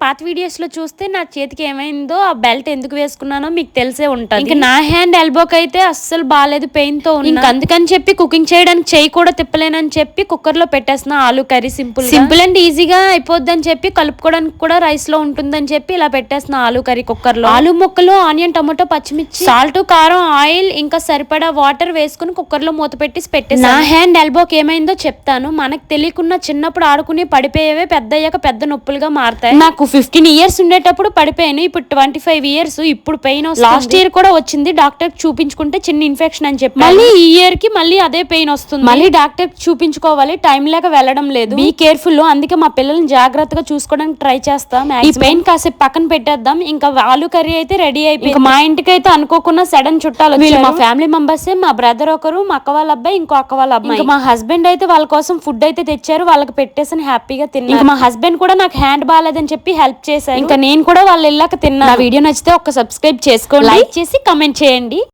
పాత వీడియోస్లో చూస్తే నా చేతికి ఏమైందో ఆ బెల్ట్ ఎందుకు వేసుకున్నానో మీకు తెలిసే ఉంటుంది. ఇంకా నా హ్యాండ్ ఎల్బోకి అయితే అస్సలు బాగాలేదు పెయిన్తో ఇంకా అందుకని చెప్పి కుకింగ్ చేయడానికి చేయి కూడా తిప్పలేనని చెప్పి కుక్కర్లో పెట్టేస్తున్నా ఆలు కర్రీ సింపుల్ సింపుల్ అండ్ ఈజీగా అయిపోద్దని చెప్పి కలుపుకోవడానికి కూడా రైస్లో ఉంటుందని చెప్పి ఇలా పెట్టేస్తున్నా ఆలు కర్రీ కుక్కర్లో ఆలు ముక్కలు ఆనియన్ టమాటో పచ్చిమిర్చి. సాల్ట్ కారం ఆయిల్ ఇంకా సరిపడా వాటర్ వేసుకుని కుక్కర్లో మూత పెట్టి పెట్టేసి నా హ్యాండ్ ఎల్బోకి ఏమైందో చెప్తాను. మనకు తెలియకుండా చిన్నప్పుడు ఆడుకుని పడిపోయేవే పెద్ద అయ్యాక పెద్ద నొప్పులుగా మారతాయి. నాకు ఫిఫ్టీన్ ఇయర్స్ ఉండేటప్పుడు పడిపోయాను. ఇప్పుడు ట్వంటీ ఫైవ్ ఇయర్స్ ఇప్పుడు పెయిన్ లాస్ట్ ఇయర్ కూడా వచ్చింది. డాక్టర్ చూపించుకుంటే చిన్న ఇన్ఫెక్షన్ అని చెప్పి మళ్ళీ ఈ ఇయర్కి మళ్ళీ అదే పెయిన్ వస్తుంది. మళ్ళీ డాక్టర్ చూపించుకోవాలి. టైం లేక వెళ్ళడం లేదు. బీ కేర్ఫుల్ అందుకే మా పిల్లల్ని జాగ్రత్తగా చూసుకోవడానికి ట్రై చేస్తాం. ఈ పెయిన్ కాసేపు పక్కన పెట్టేద్దాం. ఇంకా ఆలు కర్రీ అయితే రెడీ అయిపోయింది. మా ఇంటికి అయితే అనుకోకుండా సడన్ చుట్టాలు వీళ్ళు మా ఫ్యామిలీ మెంబర్స్ మా బ్రదర్ ఒకరు మా అక్క వాళ్ళ అబ్బాయి ఇంకో అక్క వాళ్ళ అబ్బాయి మా హస్బెండ్ అయితే వాళ్ళ కోసం ఫుడ్ అయితే తెచ్చారు. వాళ్ళకి పెట్టేసి హ్యాపీగా తిన్నా ఇంకా మా హస్బెండ్ కూడా నాకు హ్యాండ్ బాగాలేదని చెప్పి హెల్ప్ చేశారు. ఇంకా నేను కూడా వాళ్ళు వెళ్ళాక తిన్నా వీడియో నచ్చితే ఒక సబ్స్క్రైబ్ చేసుకోండి. లైక్ చేసి కమెంట్ చేయండి.